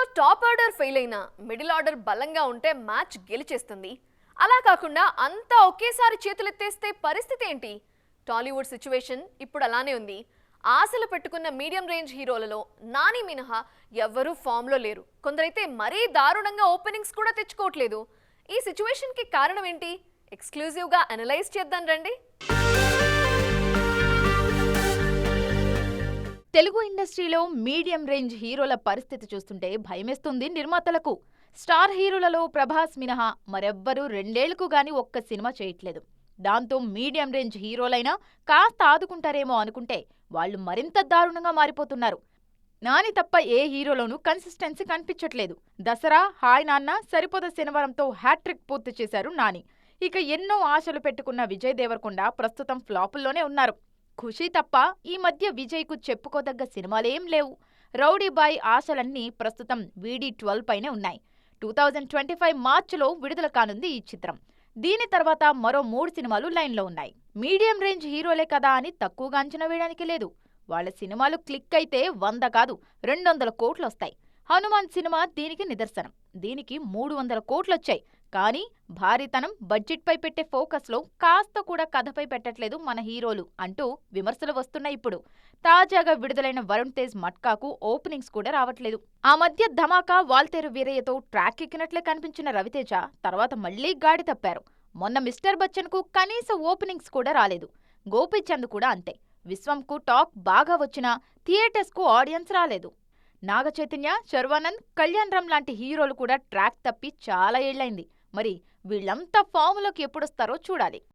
మ్యాచ్లో top order fail అయినా middle order బలంగా ఉంటే మ్యాచ్ గెలిచేస్తుంది. అలా కాకుండా అంతా ఒకేసారి చేతులెత్తేస్తే పరిస్థితి ఏంటి? టాలీవుడ్ సిచ్యువేషన్ ఇప్పుడు అలానే ఉంది. ఆశలు పెట్టుకున్న మీడియం రేంజ్ హీరోలలో నాని మినహా ఎవ్వరూ ఫామ్లో లేరు. కొందరైతే మరీ దారుణంగా ఓపెనింగ్స్ కూడా తెచ్చుకోవట్లేదు. ఈ సిచ్యువేషన్కి కారణం ఏంటి? ఎక్స్క్లూజివ్గా అనలైజ్ చేద్దాం రండి. తెలుగు ఇండస్ట్రీలో మీడియం రేంజ్ హీరోల పరిస్థితి చూస్తుంటే భయమేస్తుంది నిర్మాతలకు. స్టార్ హీరోలలో ప్రభాస్ మినహా మరెవ్వరూ రెండేళ్ళకు గాని ఒక్క సినిమా చేయట్లేదు. దాంతో మీడియం రేంజ్ హీరోలైనా కాస్త ఆదుకుంటారేమో అనుకుంటే వాళ్ళు మరింత దారుణంగా మారిపోతున్నారు. నాని తప్ప ఏ హీరోలోనూ కన్సిస్టెన్సీ కనిపించట్లేదు. దసరా హాయ్ నాన్న సరిపోద శనివారంతో హ్యాట్రిక్ పూర్తి చేశారు నాని. ఇక ఎన్నో ఆశలు పెట్టుకున్న విజయ్ దేవరకొండ ప్రస్తుతం ఫ్లాపుల్లోనే ఉన్నారు. ఖుషి తప్ప ఈ మధ్య విజయ్కు చెప్పుకోదగ్గ సినిమాలేం లేవు. రౌడీ బాయ్ ఆశలన్నీ ప్రస్తుతం వీడీ ట్వెల్వ్ పైనే ఉన్నాయి. టూ థౌజండ్ ట్వంటీ ఫైవ్ మార్చిలో విడుదల కానుంది ఈ చిత్రం. దీని తర్వాత మరో మూడు సినిమాలు లైన్లో ఉన్నాయి. మీడియం రేంజ్ హీరోలే కదా అని తక్కువగా అంచనా వేయడానికి లేదు. వాళ్ళ సినిమాలు క్లిక్ అయితే వంద కాదు రెండు వందల కోట్లు వస్తాయి. హనుమాన్ సినిమా దీనికి నిదర్శనం. దీనికి మూడు వందల కోట్లొచ్చాయి. కానీ భారీతనం బడ్జెట్పై పెట్టే ఫోకస్లో కాస్త కూడా కథపై పెట్టట్లేదు మన హీరోలు అంటూ విమర్శలు వస్తున్నాయి ఇప్పుడు. తాజాగా విడుదలైన వరుణ్ తేజ్ మట్కాకు ఓపెనింగ్స్ కూడా రావట్లేదు. ఆ మధ్య ధమాకా వాల్తేరు వీరయ్యతో ట్రాక్ ఎక్కినట్లే కనిపించిన రవితేజ తర్వాత మళ్ళీ గాడి తప్పారు. మొన్న మిస్టర్ బచ్చన్కు కనీస ఓపెనింగ్స్ కూడా రాలేదు. గోపీచంద్ కూడా అంతే. విశ్వంకు టాక్ బాగా వచ్చినా థియేటర్స్కు ఆడియన్స్ రాలేదు. నాగచైతన్య శర్వానంద్ కళ్యాణ్ రామ్ లాంటి హీరోలు కూడా ట్రాక్ తప్పి చాలా ఏళ్ళైంది మరి వీళ్ళంతా ఫామ్లోకి ఎప్పుడొస్తారో చూడాలి.